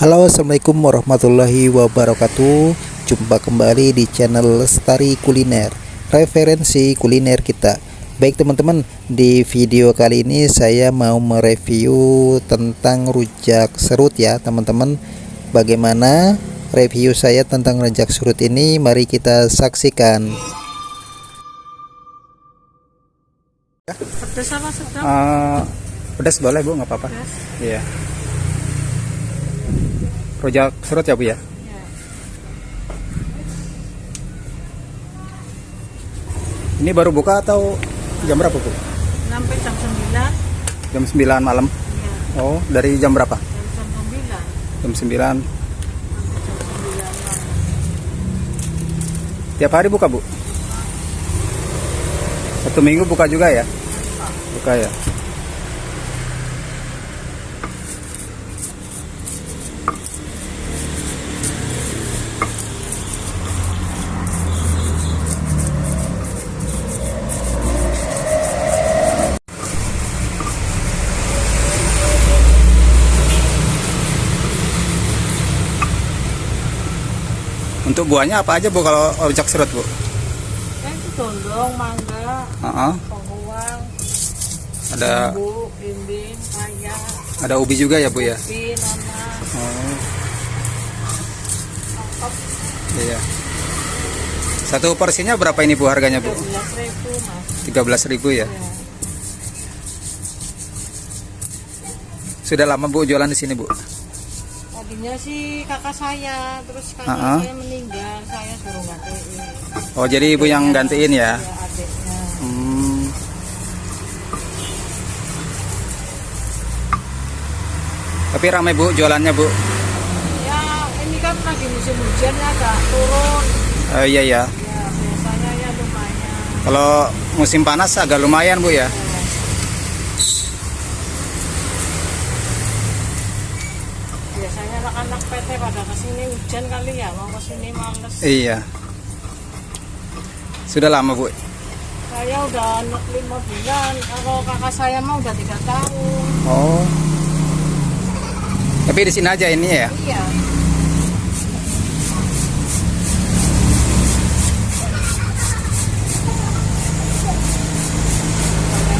Halo assalamualaikum warahmatullahi wabarakatuh. Jumpa kembali di channel Lestari Kuliner Referensi kuliner kita. Baik teman-teman di video kali ini saya mau mereview tentang rujak serut ya teman-teman. Bagaimana review saya tentang rujak serut ini? Mari kita saksikan. Pedas apa? Eh, Pedas boleh bu nggak apa-apa. Iya Rujak serut ya bu ya Ya. Ini baru buka atau jam berapa bu? Sampai jam 9 Jam 9 malam. ya, Oh, dari jam berapa? jam jam 9 Jam 9. sampai jam 9 malam. Tiap hari buka, Bu? Satu minggu buka juga ya? Buka ya. Untuk buahnya apa aja Bu kalau rujak serut, Bu? Itu dondong, mangga, Heeh. penghuang, Ada bumbu, bimbing, kaya, ada ubi juga ya, Bu ya? kopi, nanas, Oh, iya. Satu porsinya berapa ini Bu harganya, Bu? 12 ribu mas 13.000 ya. ya. Sudah lama Bu jualan di sini, Bu? Tadinya sih kakak saya, terus kakak Ah, ah. saya meninggal, saya suruh gantiin Oh, jadi Ibu yang gantiin ya? Ya adiknya Hmm. Tapi ramai Bu jualannya, Bu. Ya ini kan lagi musim hujan ya agak turun Oh, iya ya. Ya biasanya ya lumayan Kalau musim panas agak lumayan, Bu ya. biasanya anak-anak PT pada ke sini hujan kali ya mau ke sini males Iya. Sudah lama, Bu. saya udah lima bulan kalau kakak saya mah udah tiga tahun Oh. Tapi di sini aja ini ya. iya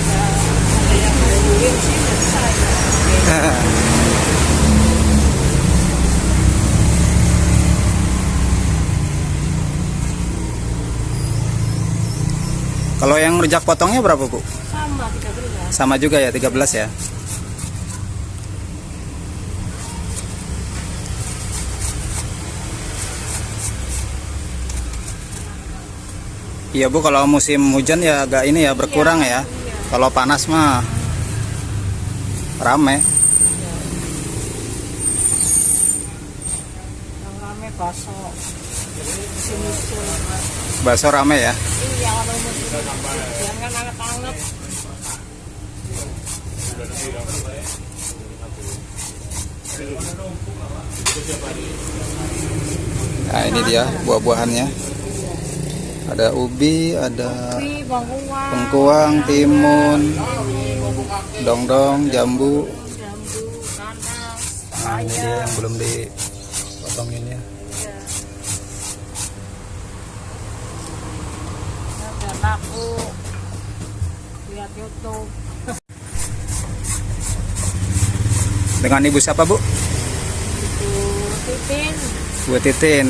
ada ada yang bantuin sih dari saya Kalau yang rujak potongnya berapa, Bu? sama tiga belas Sama juga ya, 13 ya. Iya Bu, kalau musim hujan ya agak ini ya berkurang ya. iya Kalau panas mah rame. yang rame coba Bakso rame ya. iya anget-anget Nah, ini dia buah-buahannya. Ada ubi, ada bengkuang, timun, dongdong, jambu. Nah, ini dia yang belum dipotongin ya. Ya. Laku. Lihat YouTube. Dengan ibu siapa Bu? Itu Titin. Bu Titin.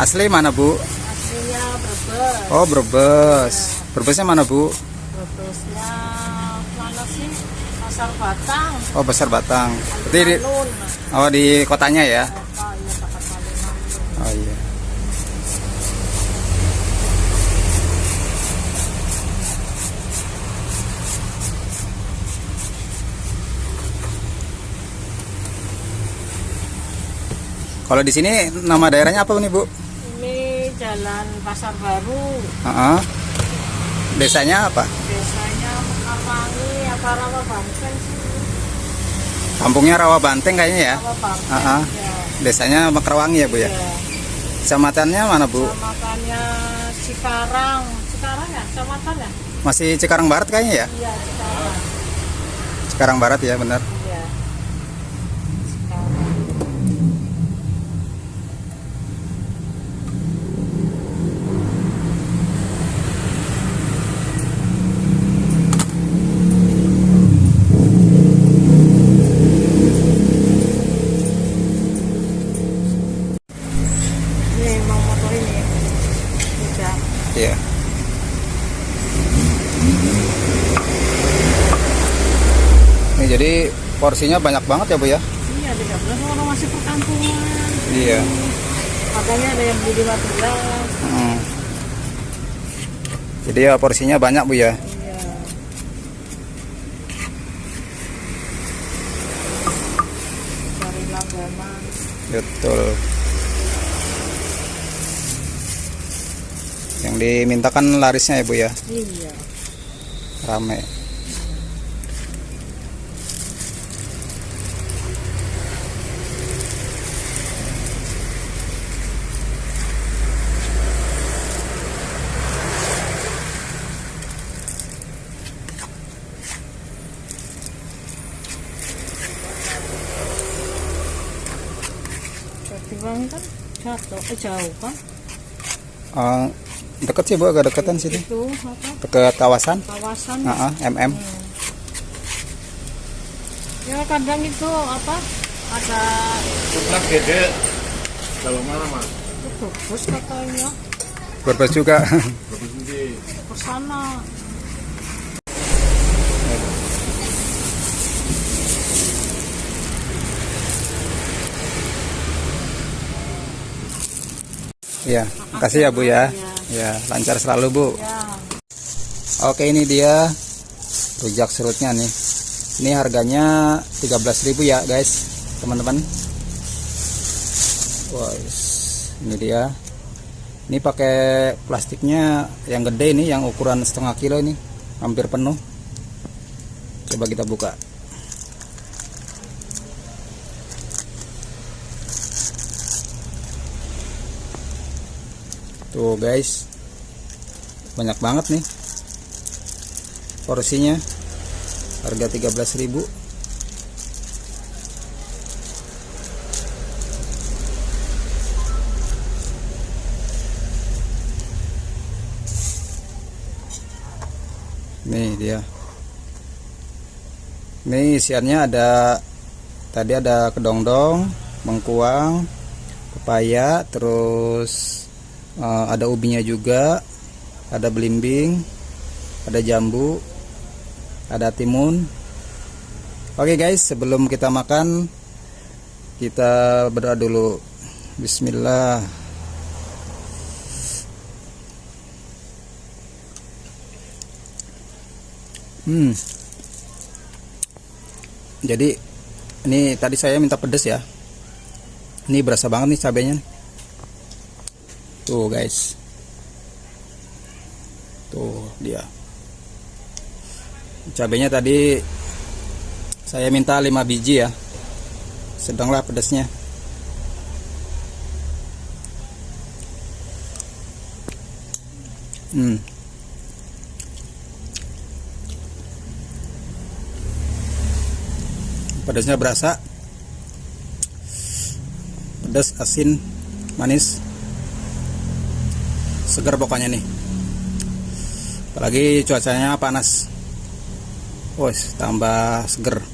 Asli mana Bu? Aslinya Brebes. Oh Brebes. Brebesnya mana Bu? Brebesnya mana sih? Pasar Batang. Oh Besar Batang. Berarti di, oh di kotanya ya? Ya dekat Alun. Oh iya. Kalau di sini nama daerahnya apa nih Bu? Ini Jalan Pasar Baru. Heeh. Desanya apa? Desanya Mekarwangi apa Rawa Banteng sih? Kampungnya Rawa Banteng kayaknya ya. Rawa Banteng. Ah. Ya. Desanya Mekarwangi ya Bu ya. Ya. Kecamatannya mana Bu? Kecamatannya Cikarang. Cikarang ya? Kecamatan ya? Masih Cikarang Barat kayaknya ya? Iya, Cikarang. Cikarang Barat ya benar. Iya. Cikarang. Porsinya banyak banget ya bu ya? Iya 13 orang masih perkampungan. Iya. Makanya ada yang beli 15 Hmm. jadi ya porsinya banyak bu ya? Iya. Cari langganan. Betul. Yang dimintakan larisnya ya bu ya? Iya. Rame Pertimbangan kan jatuh eh, jauh kan? Eh, deket sih bu agak deketan sini itu apa? Dekat kawasan. Kawasan. Ah, ah, mm ya kadang itu apa ada Sebelah gede. Kalau mana mas? itu bus katanya. Berbes juga. Bagus ini. ke sana ya makasih ya bu ya ya lancar selalu bu ya Oke ini dia rujak serutnya nih. Ini harganya 13.000 ya guys, teman-teman. Wah, ini dia. Ini pakai plastiknya yang gede ini, yang ukuran setengah kilo ini, hampir penuh. Coba kita buka. Tuh guys, banyak banget nih porsinya. Harga 13.000 nih dia. Nih isiannya ada tadi ada kedongdong mengkuang pepaya terus eh, ada ubinya juga ada belimbing ada jambu ada timun. Oke guys sebelum kita makan kita berdoa dulu. Bismillah. Hmm. Jadi ini tadi saya minta pedas ya. Ini berasa banget nih cabenya nih. Tuh guys. Tuh dia. Cabenya tadi saya minta 5 biji ya. Sedanglah pedasnya hmm. pedasnya berasa. Pedas asin manis segar pokoknya nih. Apalagi cuacanya panas. Wes tambah seger.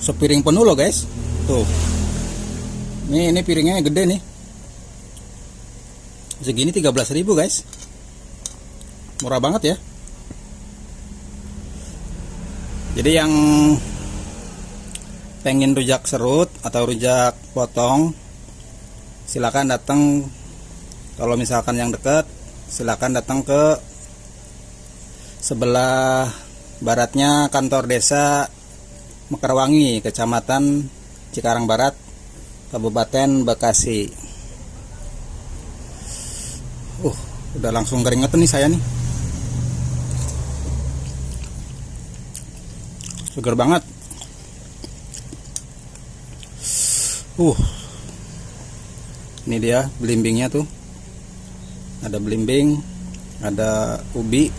Sepiring penuh loh guys. Tuh. Ini ini piringnya gede nih. Segini 13.000 guys. Murah banget ya jadi yang pengen rujak serut atau rujak potong silakan datang. Kalau misalkan yang dekat silakan datang ke sebelah baratnya kantor desa Mekarwangi kecamatan Cikarang Barat Kabupaten Bekasi. Uh udah langsung keringetan nih saya nih segar banget. Uh. Ini dia belimbingnya tuh. Ada belimbing ada ubi.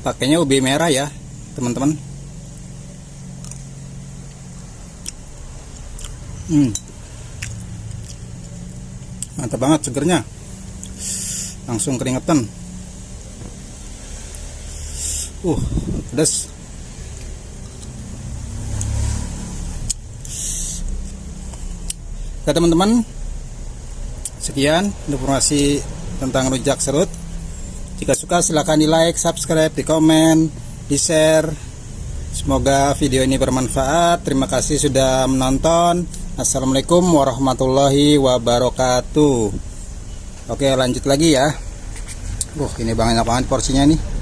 Pakainya ubi merah ya teman-teman. Hmm. Mantap banget segernya. Langsung keringetan. Uh pedas Oke teman-teman sekian informasi tentang rujak serut. Jika suka silahkan di like, subscribe, di komen, di share. Semoga video ini bermanfaat. Terima kasih sudah menonton. Assalamualaikum warahmatullahi wabarakatuh. Oke lanjut lagi ya. Wah ini banyak banget porsinya nih.